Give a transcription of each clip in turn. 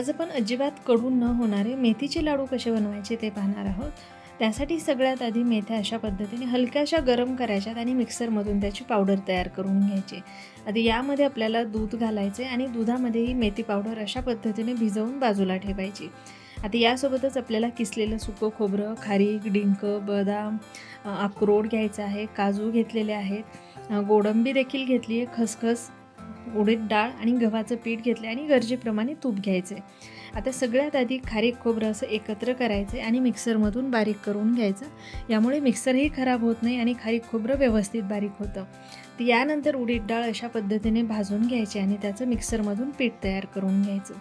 आज आपण अजिबात कडून न होणारे मेथीचे लाडू कसे बनवायचे ते पाहणार आहोत. त्यासाठी सगळ्यात आधी मेथ्या अशा पद्धतीने हलक्याशा गरम करायच्यात आणि मिक्सरमधून त्याची पावडर तयार करून घ्यायची. आधी यामध्ये आपल्याला दूध घालायचे आणि दुधामध्ये ही मेथी पावडर अशा पद्धतीने भिजवून बाजूला ठेवायची. आता यासोबतच आपल्याला किसलेलं सुकं खोबरं खारीक डिंक बदाम अक्रोड घ्यायचं आहे काजू घेतलेले आहेत. गोडंबी देखील घेतली आहे खसखस उडीद डाळ आणि गव्हाचं पीठ घेतलं आणि गरजेप्रमाणे तूप घ्यायचे. आता सगळ्यात आधी खारीक खोबरं असं एकत्र करायचे आणि मिक्सरमधून बारीक करून घ्यायचं. यामुळे मिक्सरही खराब होत नाही आणि खारीक खोबरं व्यवस्थित बारीक होतं. तर यानंतर उडीद डाळ अशा पद्धतीने भाजून घ्यायची आणि त्याचं मिक्सरमधून पीठ तयार करून घ्यायचं.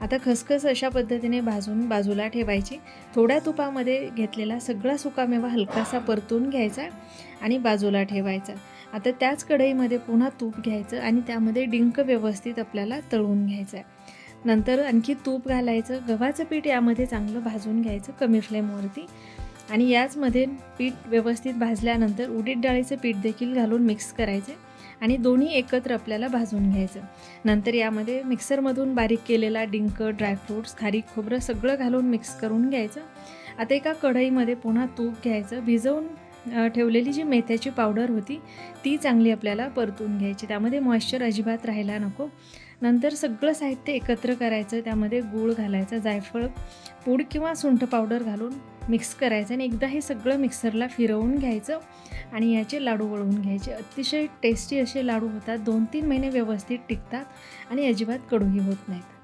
आता खसखस अशा पद्धतीने भाजून बाजूला ठेवायची. थोड्या तुपामध्ये घेतलेला सगळा सुकामेवा हलकासा परतून घ्यायचा आणि बाजूला ठेवायचा. आता त्याच कढईमध्ये पुन्हा तूप घ्यायचं आणि त्यामध्ये डिंक व्यवस्थित आपल्याला तळून घ्यायचं आहे नंतर आणखी तूप घालायचं. गव्हाचं पीठ यामध्ये चांगलं भाजून घ्यायचं कमी फ्लेमवरती. आणि याचमध्ये पीठ व्यवस्थित भाजल्यानंतर उडीद डाळीचं पीठ देखील घालून मिक्स करायचे आणि दोन्ही एकत्र आपल्याला भाजून घ्यायचं. नंतर यामध्ये मिक्सरमधून बारीक केलेला डिंक ड्रायफ्रूट्स खारीक खोबरं सगळं घालून मिक्स करून घ्यायचं. आता एका कढईमध्ये पुन्हा तूप घ्यायचं. भिजवून ठेवलेली जी मेथ्याची पावडर होती ती चांगली आपल्याला परतून घ्यायची. त्यामध्ये मॉइश्चर अजिबात राहायला नको. नंतर सगळं साहित्य एकत्र करायचं त्यामध्ये गूळ घालायचा जायफळ पूड किंवा सुंठ पावडर घालून मिक्स करायचं आणि एकदा हे सगळं मिक्सरला फिरवून घ्यायचं आणि याचे लाडू वळवून घ्यायचे. अतिशय टेस्टी असे लाडू होतात. दोन तीन महिने व्यवस्थित टिकतात आणि अजिबात कडूही होत नाहीत.